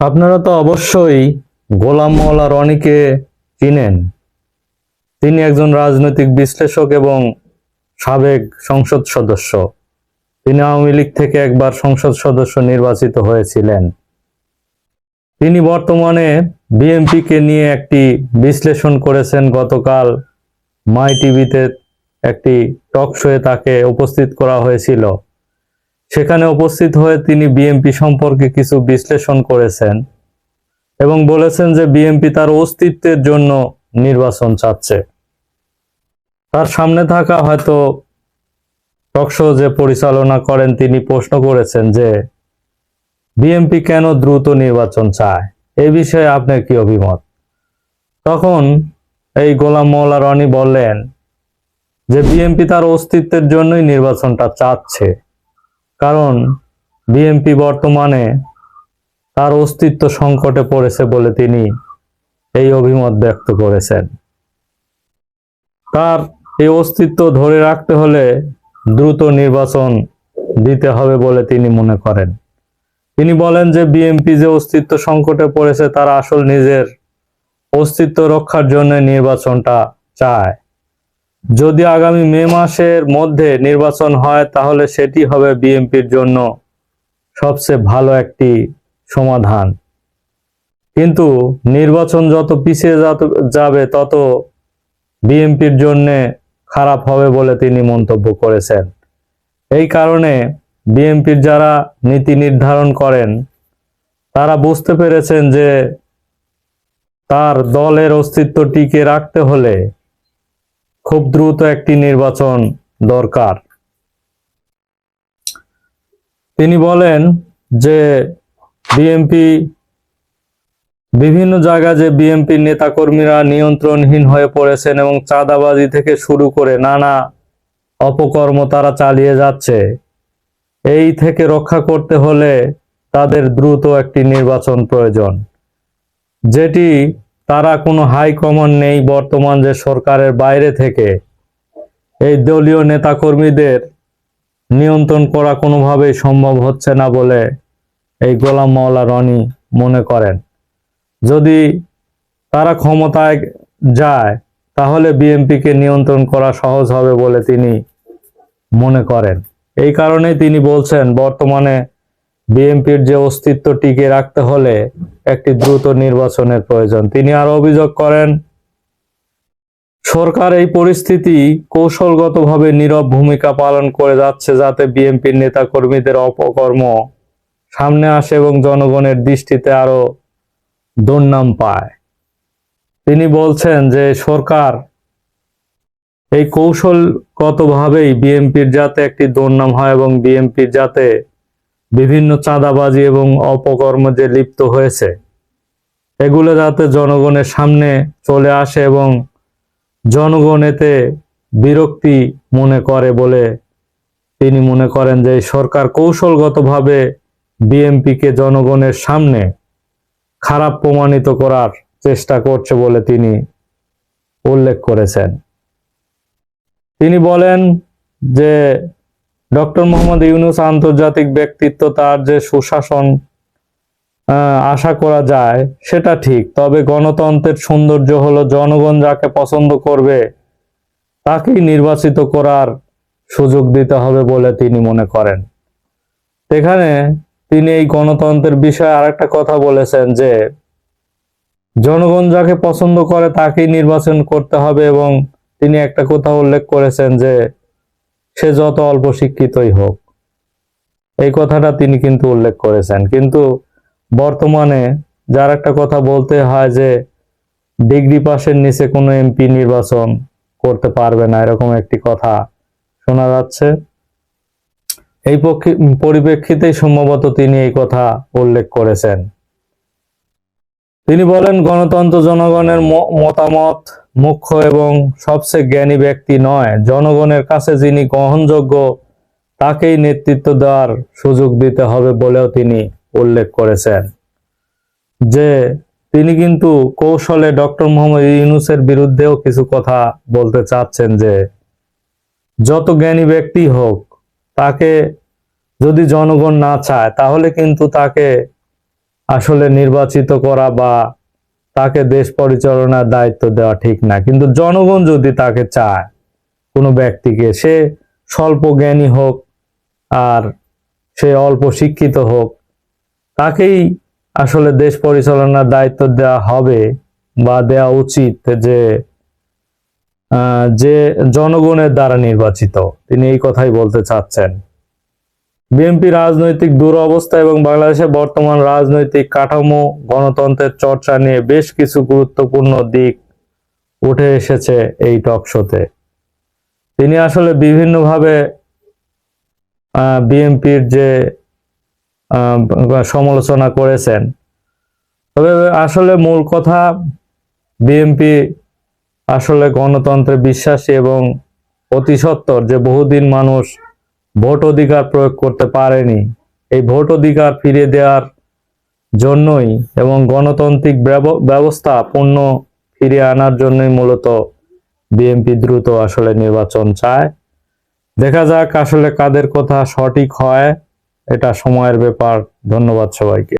আপনারা তো অবশ্যই গোলাম মোল্লা রনিকে চিনেন। তিনি একজন রাজনৈতিক বিশ্লেষক এবং সাবেক সংসদ সদস্য। তিনি আওয়ামী লীগ থেকে একবার সংসদ সদস্য নির্বাচিত হয়েছিলেন। তিনি বর্তমানে বিএনপিকে নিয়ে একটি বিশ্লেষণ করেছেন। গতকাল মাই টিভিতে একটি টক শোয়ে তাকে উপস্থিত করা হয়েছিল। সেখানে উপস্থিত হয়ে তিনি বিএনপি সম্পর্কে কিছু বিশ্লেষণ করেছেন এবং বলেছেন যে বিএনপি তার অস্তিত্বের জন্য নির্বাচন চাচ্ছে। তার সামনে থাকা হয়তো টকশো যে পরিচালনা করেন তিনি প্রশ্ন করেছেন যে বিএনপি কেন দ্রুত নির্বাচন চায়? এ বিষয়ে আপনার কি অভিমত? তখন এই গোলাম মোল্লা রনি বললেন যে বিএনপি তার অস্তিত্বের জন্যই নির্বাচনটা চাচ্ছে। কারণ বিএনপি বর্তমানে তার অস্তিত্ব সংকটে পড়েছে বলে তিনি এই অভিমত ব্যক্ত করেছেন। তার এই অস্তিত্ব ধরে রাখতে হলে দ্রুত নির্বাচন দিতে হবে বলে তিনি মনে করেন। তিনি বলেন যে বিএনপি যে অস্তিত্ব সংকটে পড়েছে, তারা আসল নিজের অস্তিত্ব রক্ষার জন্য নির্বাচনটা চায়। যদি আগামী মে মাসের মধ্যে নির্বাচন হয়, তাহলে সেটি হবে বিএনপির জন্য সবচেয়ে ভালো একটি সমাধান। কিন্তু নির্বাচন যত পিছিয়ে যাবে, তত বিএনপির জন্য খারাপ হবে বলে তিনি মন্তব্য করেছেন। এই কারণে বিএনপির যারা নীতি নির্ধারণ করেন, তারা বুঝতে পেরেছেন যে তার দলের অস্তিত্ব টিকে রাখতে হলে খুব দ্রুত একটি নির্বাচন দরকার। তিনি বলেন যে বিএনপি বিভিন্ন জায়গায় যে বিএনপির নেতাকর্মীরা নিয়ন্ত্রণহীন হয়ে পড়েছেন এবং চাঁদাবাজি থেকে শুরু করে নানা অপকর্ম তারা চালিয়ে যাচ্ছে, এই থেকে রক্ষা করতে হলে তাদের দ্রুত একটি নির্বাচন প্রয়োজন, যেটি তারা কোনো হাই কমান্ড নেই বর্তমান যে সরকারের বাইরে থেকে। এই দলীয় নেতাকর্মীদের নিয়ন্ত্রণ করা কোনোভাবেই সম্ভব হচ্ছে না বলে এই গোলাম মাওলা রনি মনে করেন। যদি তারা ক্ষমতায় যায়, তাহলে বিএনপিকে নিয়ন্ত্রণ করা সহজ হবে বলে তিনি মনে করেন। এই কারণেই তিনি বলছেন, বর্তমানে বিএনপির যে অস্তিত্ব টিকে রাখতে হলে একটি দ্রুত নির্বাচনের প্রয়োজন। তিনি আরও অভিযোগ করেন, সরকার এই পরিস্থিতি কৌশলগতভাবে নীরব ভূমিকা পালন করে যাচ্ছে যাতে বিএনপির নেতাকর্মীদের অপকর্ম সামনে আসে এবং জনগণের দৃষ্টিতে আরও দুর্নাম পায়। তিনি বলছেন যে, সরকার এই কৌশলগতভাবেই বিএনপির যাতে একটি দুর্নাম হয় এবং বিএনপির যাতে বিভিন্ন চাঁদাবাজি এবং অপকর্ম যে লিপ্ত হয়েছে, এগুলো যাতে জনগণের সামনে চলে আসে এবং জনগণ এতে বিরক্তি মনে করে বলে তিনি মনে করেন যে সরকার কৌশলগতভাবে বিএনপিকে জনগণের সামনে খারাপ প্রমাণিত করার চেষ্টা করছে বলে তিনি উল্লেখ করেছেন। তিনি বলেন যে ডক্টর মোহাম্মদ ইউনুস আন্তর্জাতিক ব্যক্তিত্ব, তার যে সুশাসন আশা করা যায়, সেটা ঠিক। তবে গণতন্ত্রের সৌন্দর্য হলো, জনগণ যাকে পছন্দ করবে, তাকেই নির্বাচিত করার সুযোগ দিতে হবে বলে তিনি মনে করেন। এখানে তিনি এই গণতন্ত্রের বিষয়ে আরেকটা কথা বলেছেন যে, জনগণ যাকে পছন্দ করে তাকেই নির্বাচন করতে হবে এবং তিনি একটা কথা উল্লেখ করেছেন যে সে যত অল্প শিক্ষিতই হোক, এই কথাটা তিনি কিন্তু উল্লেখ করেছেন। কিন্তু বর্তমানে যার একটা কথা বলতে হয় যে, ডিগ্রি পাশের নিচে কোনো এমপি নির্বাচন করতে পারবে না, এরকম একটি কথা শোনা যাচ্ছে। এই পরিপ্রেক্ষিতেই সম্ভবত তিনি এই কথা উল্লেখ করেছেন। তিনি বলেন, গণতন্ত্র জনগণের মতামত মুখ্য এবং সবচেয়ে জ্ঞানী ব্যক্তি নয়। জনগণের কাছে যিনি গ্রহণযোগ্য, তাকেই নেতৃত্ব দেওয়ার সুযোগ দিতে হবে বলেও তিনি উল্লেখ করেছেন। যে তিনি কিন্তু কৌশলে ডক্টর মোহাম্মদ ইউনুসের বিরুদ্ধেও কিছু কথা বলতে চাচ্ছেন যে, যত জ্ঞানী ব্যক্তি হোক, তাকে যদি জনগণ না চায়, তাহলে কিন্তু তাকে আসলে নির্বাচিত করা বা তাকে দেশ পরিচালনার দায়িত্ব দেওয়া ঠিক না। কিন্তু জনগণ যদি তাকে চায়, কোনো ব্যক্তিকে, সে স্বল্প জ্ঞানী হোক আর সে অল্প শিক্ষিত হোক, তাকেই আসলে দেশ পরিচালনার দায়িত্ব দেওয়া হবে বা দেওয়া উচিত যে যে জনগণের দ্বারা নির্বাচিত। তিনি এই কথাই বলতে চাচ্ছেন। বিএনপি রাজনৈতিক দুরবস্থা এবং বাংলাদেশের বর্তমান রাজনৈতিক কাঠামো, গণতন্ত্রের চর্চা নিয়ে বেশ কিছু গুরুত্বপূর্ণ দিক উঠে এসেছে এই টক শোতে। তিনি আসলে বিভিন্নভাবে বিএনপির যে সমালোচনা করেছেন। তবে আসলে মূল কথা, বিএনপি আসলে গণতন্ত্রে বিশ্বাসী এবং অতি সত্বর যে বহুদিন মানুষ ভোট অধিকার প্রয়োগ করতে পারেনি। এই ভোট অধিকার ফিরিয়ে দেওয়ার জন্যই এবং গণতান্ত্রিক ব্যব- ব্যবস্থা পূর্ণ ফিরিয়ে আনার জন্যই মূলত বিএনপি দ্রুত আসলে নির্বাচন চায়। দেখা যাক আসলে কাদের কথা সঠিক হয়, এটা সময়ের ব্যাপার। ধন্যবাদ সবাইকে।